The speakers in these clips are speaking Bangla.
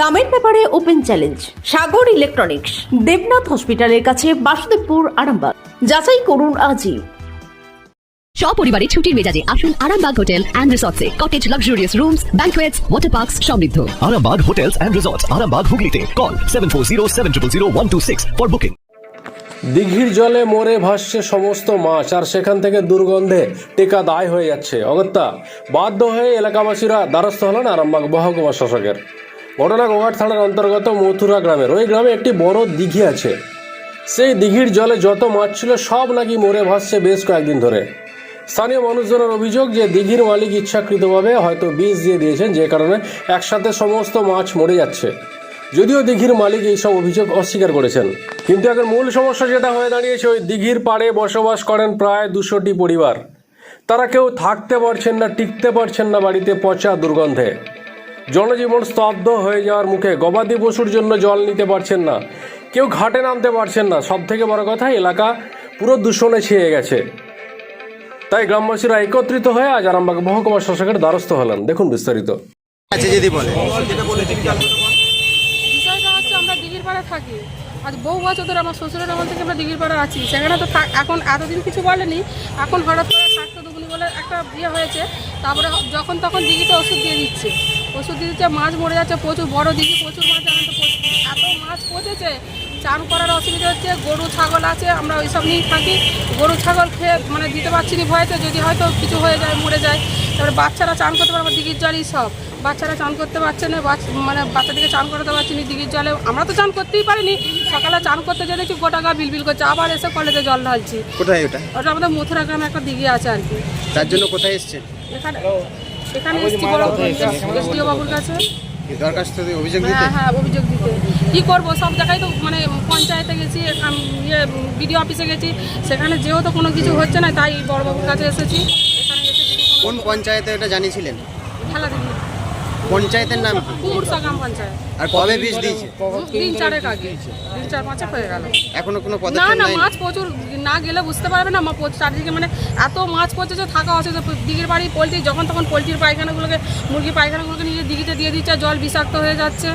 দামের ব্যাপারে open challenge Sagar electronics Debnath হসপিটালের কাছে বাসুদেবপুর আরামবাগ। যাচাই করুন আজই। সপরিবারে ছুটির মেজাজে আসুন Arambagh hotel and রিসর্টসে। Cottage luxurious rooms banquets water parks সমৃদ্ধ। Arambag Hotels and Resorts, Arambag Hooghly Call 740 for booking. দিঘির জলে মরে ভাসছে সমস্ত মাছ আর সেখান থেকে দুর্গন্ধে টেকা দায় হয়ে যাচ্ছে। অগত্যা বাধ্য হয়ে এলাকাবাসীরা দ্বারস্থ হলেন আরামবাগ মহকুমা শাসকের। ঘটনা গোঘাট থানার অন্তর্গত মথুরা গ্রামের। ওই গ্রামে একটি বড় দিঘি আছে। সেই দিঘির জলে যত মাছ ছিল, সব নাকি মরে ভাসছে বেশ কয়েকদিন ধরে। স্থানীয় মানুষজনের অভিযোগ যে দিঘির মালিক ইচ্ছাকৃতভাবে হয়তো বিষ দিয়ে দিয়েছেন, যে কারণে একসাথে সমস্ত মাছ মরে যাচ্ছে। যদিও দিঘির মালিক এইসব অভিযোগ অস্বীকার করেছেন। কিন্তু এখন মূল সমস্যা যেটা হয়ে দাঁড়িয়েছে, ওই দিঘির পাড়ে বসবাস করেন প্রায় দুশোটি পরিবার। তারা কেউ থাকতে পারছেন না, টিকতে পারছেন না বাড়িতে পচা দুর্গন্ধে। জনজীবন স্তব্ধ হয়ে যাওয়ার মুখে গবাদি পশুর জন্য জল নিতে পারছেন না। কেউ ঘাটে নামতে পারছেন না। সব থেকে বড় কথা এলাকা পুরো দূষণে ছেয়ে গেছে। তাই গ্রামবাসীরা একত্রিত হয়ে আজ আরামবাগ মহকুমা শাসকের দ্বারস্থ হলেন। দেখুন বিস্তারিত। আছে যদি বলে। বিষয়টা হচ্ছে আমরা দিঘির পাড়ে থাকি। আজ বহু বছর ধরে আমার শ্বশুরের আমল থেকে আমরা দিঘির পাড়া আছি। সেখানে তো থাক- এখন এতদিন কিছু বলেনি। এখন হঠাৎ করে স্বাস্থ্য দুগুনি বলে একটা বিয়ে হয়েছে। তারপরে যখন তখন দিঘিতে ওষুধ দিয়ে দিচ্ছে। ওষুধ দিচ্ছে মাছ মরে যাচ্ছে প্রচুর বড় দিঘি প্রচুর মাছ এখন তো এত মাছ পচেছে চান করার অসুবিধা হচ্ছে গরু ছাগল আছে আমরা ওইসব নিয়েই থাকি। গরু ছাগল খেয়ে মানে দিতে পারছি না ভয়তে যদি হয়তো কিছু হয়ে যায় মরে যায়। তারপরে বাচ্চারা চান করতে পারবে দিঘির জলই সব। বাচ্চারা চান করতে পারছে না মানে বাচ্চাদেরকে চান করাতে পারছি না দিঘির জলে। আমরা তো চান করতেই পারিনি। সকালে চান করতে যেয়ে দেখি গোটা গা বিলবিল করছে আবার এসে কলেজে জল ঢালছি। কোথায় ওটা? ওটা আমাদের মথুরা গ্রামে একটা দিঘি আছে আর কি। তার জন্য কোথায় এসছেন? এখানে এখানে এসছি বড় এসডিও বাবুর কাছে। দরখাস্ত দিয়ে অভিযোগ দিতে? হ্যাঁ হ্যাঁ অভিযোগ দিতে। কি করব? সব জায়গায় তো মানে পঞ্চায়েতে গেছি এখান ইয়ে বিডিও অফিসে গেছি। সেখানে যেহেতু কোনো কিছু হচ্ছে না তাই বড়বাবুর কাছে এসেছি। এখানে এসে কোন পঞ্চায়েতে এটা জানিয়েছিলেন? খেলা পঞ্চায়েতের নাম কি? গ্রাম পঞ্চায়েত। আর কবে বীজ দিয়েছে? দিন চারেক আগে। দিন চার পাঁচে হয়ে গেল। এখনও কোনো না পদক্ষেপ না মাছ প্রচুর না গেলে বুঝতে পারবে না মা প্রচুর চারিদিকে মানে এত মাছ পচেছে থাকা অসুবিধা। দিঘির বাড়ি পোলট্রি যখন তখন পোলট্রির পায়খানাগুলোকে মুরগির পায়খানাগুলোকে নিজে দিঘিতে দিয়ে দিচ্ছে জল বিষাক্ত হয়ে যাচ্ছে।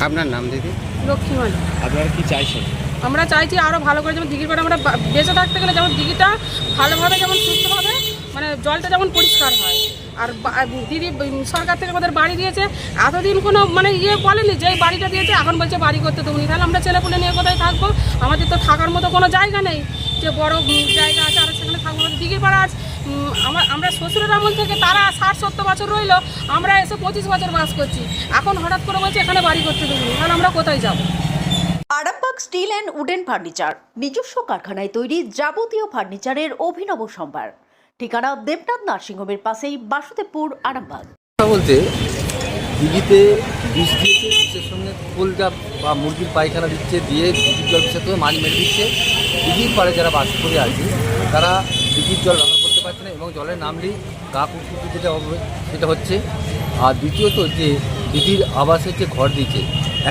আপনার নাম দিদি? লক্ষ্মীমানি আপনারা কি চাইছেন? আমরা চাইছি আরও ভালো করে যেমন দিঘির পাড়ে আমরা বা- বেঁচে থাকতে গেলে যেমন দিঘিটা ভালোভাবে যেমন সুস্থভাবে মানে জলটা যেমন পরিষ্কার হয়। আর দিদি সরকার থেকে আমাদের বাড়ি দিয়েছে। এতদিন কোনো মানে ইয়ে বলেনি যে বাড়িটা দিয়েছে এখন বলছে বাড়ি করতে দেবনি তাহলে আমরা ছেলেপুলে নিয়ে কোথায় থাকব? আমাদের তো থাকার মতো কোনো জায়গা নেই। যে বড় জায়গা আছে আর সেখানে থাকব। দিঘির পাড়া উম, আমার আমরা শ্বশুরের আমল থেকে তারা ষাট সত্তর বছর রইল আমরা এসে পঁচিশ বছর বাস করছি। এখন হঠাৎ করে বলছে এখানে বাড়ি করতে দেবনি তাহলে আমরা কোথায় যাব? Arambagh steel and wooden furniture নিজস্ব কারখানায় তৈরি যাবতীয় ফার্নিচারের অভিনব সম্ভার। ঠিকানা দেবনাথ নার্সিংহোমের পাশেই বাসুদেবপুর, আরামবাগ। বলতে, দিঘিতে বিষ দিয়েছে বিষের সঙ্গে ফুলটা বা মুরগির পায়খানা দিচ্ছে, দিয়ে দিঘির জল বিষাক্ত হয়ে মাছ মেরে দিচ্ছে। দিঘির পাড়ে যারা বাস করে আছে তারা দিঘির জল ব্যবহার করতে পারছে না এবং জলে নামলেই গা কুকুর যেটা হবে, সেটা হচ্ছে। আর দ্বিতীয়ত যে দিঘির আবাসের যে ঘর দিচ্ছে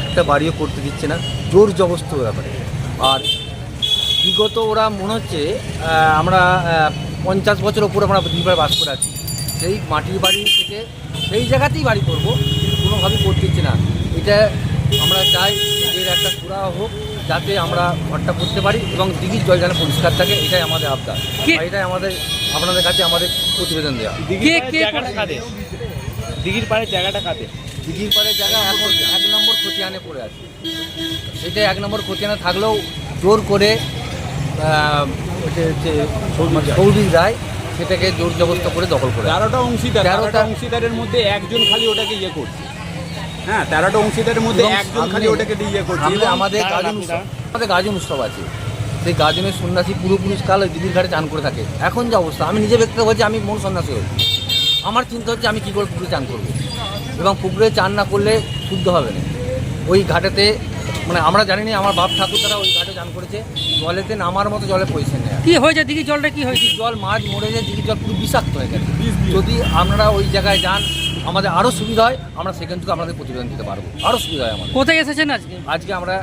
একটা বাড়িও করতে দিচ্ছে না, জোর জবস্ত ব্যাপারে। আর বিগত ওরা মনে হচ্ছে আমরা পঞ্চাশ বছর ওপর আমরা দিঘির বাস করে আছি। সেই মাটির বাড়ি থেকে সেই জায়গাতেই বাড়ি করব কিন্তু কোনোভাবেই করতে দিচ্ছে না। এটা আমরা চাই এর একটা সুরা হোক যাতে আমরা ঘরটা করতে পারি এবং দিঘির জল যেন পরিষ্কার থাকে এটাই আমাদের আবদার। এটাই আমাদের আপনাদের কাছে আমাদের প্রতিবেদন দেওয়া দিঘির পাড়ের জায়গাটা কাদের? দিঘির পাড়ের জায়গাটা কাদের? দিঘির পাড়ের জায়গা এখন এক নম্বর খতিয়ানে পড়ে আছে। এটা এক নম্বর খতিয়ানে থাকলেও জোর করে আহ, ওটা হচ্ছে সৌদি রায়। সেটাকে জোর জবস্ত করে দখল করে। তেরোটা অংশীদার তেরোটা- অংশীদারের মধ্যে একজন খালি ওটাকে ইয়ে করছে। হ্যাঁ তেরোটা অংশীদারের মধ্যে একজন খালি ওটাকে দিয়ে ইয়ে করছে। আমাদের গাজন উৎসব আমাদের গাজন উৎসব আছে। সেই গাজনের সন্ন্যাসী পূর্বপুরুষকাল ওই দিদির ঘাটে চান করে থাকে। এখন যে অবস্থা আমি নিজে ব্যক্তি বলছি আমি মন সন্ন্যাসী হই আমার চিন্তা হচ্ছে আমি কী করে পুকুরে চান করব? এবং পুকুরে চান না করলে শুদ্ধ হবে না। ওই ঘাটেতে মানে আমরা জানি না আমার বাপ ঠাকুর তারা ওই ঘাটে চান করেছে। জলেতে নামার মতো জলে পয়সা নেই। কি হয়েছে? দিঘির জলটা কি হয়েছে? দিঘির জল মাছ মরে যায় দিঘির জল পুরো বিষাক্ত হয়ে গেছে। যদি আপনারা ওই জায়গায় যান আমাদের আরও সুবিধা হয় আমরা সেখান থেকে আমাদের প্রতিবেদন দিতে পারব। আরও সুবিধা হয় আমাদের। কোথায় এসেছেন আজকে? আজকে আমরা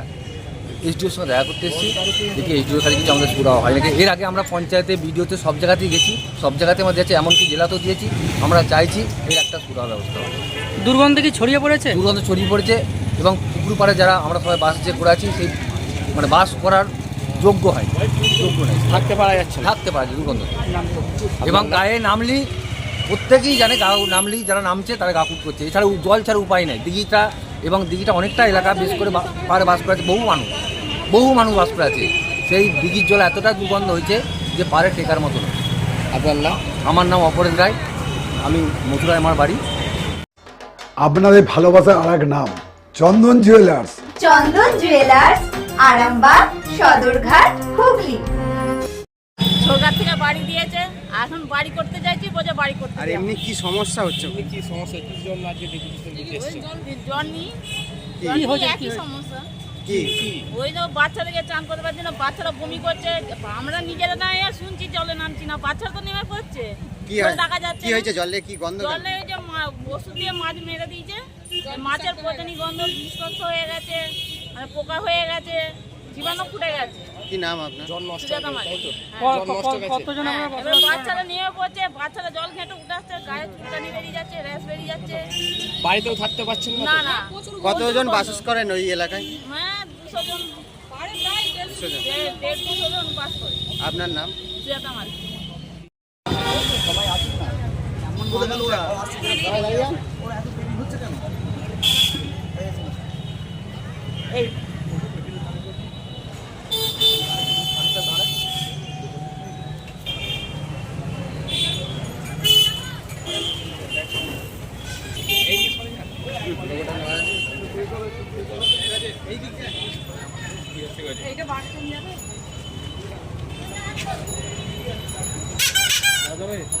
এসডিওর সঙ্গে দেখা করতে এসেছি। দেখি এসডিওর কাছে কিছু আমাদের সুরাও হয় নাকি? এর আগে আমরা পঞ্চায়েতে বিডিওতে সব জায়গাতেই গেছি। সব জায়গাতে আমাদের যাচ্ছে এমনকি জেলাতেও দিয়েছি। আমরা চাইছি এর একটা সুরা ব্যবস্থা দুর্গন্ধ কি ছড়িয়ে পড়েছে? দুর্গন্ধ ছড়িয়ে পড়েছে। এবং পুকুর পাড়ে যারা আমরা সবাই বাস যে করে আছি সেই মানে বাস করার যোগ্য হয়। যোগ্য নেই। থাকতে পারা যাচ্ছে থাকতে পারা যায় দুর্গন্ধ। এবং গায়ে নামলি প্রত্যেকেই জানে গা নামলি যারা নামছে তারা গা কুট করছে। এছাড়া জল ছাড়া উপায় নেই। দিঘিটা এবং দিঘিটা অনেকটা এলাকা বেশ করে বা- পাড়ে বাস করে আছে বহু মানুষ। বহু মানুষ বাস করে আছে। সেই দিঘির জল এতটা দুর্গন্ধ হয়েছে যে পাড়ে টেকার মতো নাম? আমার নাম অপরেশ রায়। আমি মথুরায় আমার বাড়ি। আপনাদের ভালোবাসার আর এক নাম। Chandan jewellers Chandan jewellers Arambagh Sadarghat Hooghly. সরকার থেকে বাড়ি দিয়েছে এখন বাড়ি করতে চাইছি বোঝে বাড়ি করতে আর এমনি কি সমস্যা হচ্ছে? জল জল জল নিয়ে সমস্যা। কি? ওই তো বাচ্চাদেরকে চান করতে পারছি না বাচ্চারা বমি করছে। আমরা নিজেরা না এ শুনছি জলে নামছি না বাচ্চারা তো নেমে পড়ছে। কি দেখা যাচ্ছে হয়েছে? জলে কি গন্ধ জলে ওই যে ওষুধ দিয়ে মাছ মেরে দিয়েছে। মাছের পচনি গন্ধ বিষাক্ত হয়ে গেছে মানে পোকা হয়ে গেছে জীবাণু ফুটে গেছে। কি নাম আপনার? মালিক। কতজন হ্যাঁ, এবার বাচ্চারা নিয়ে বাচ্চারা জল ঘেঁটে উঠে আসছে গায়ে চুলকানি বেরিয়ে যাচ্ছে র্যাশ বেরিয়ে যাচ্ছে। বাড়িতেও থাকতে পারছেন না না কতজন বাস করেন ওই এলাকায়? হ্যাঁ দুশো জন। দেড় দেড় দুশো জন বাস করে নাম সুজাতা মালিক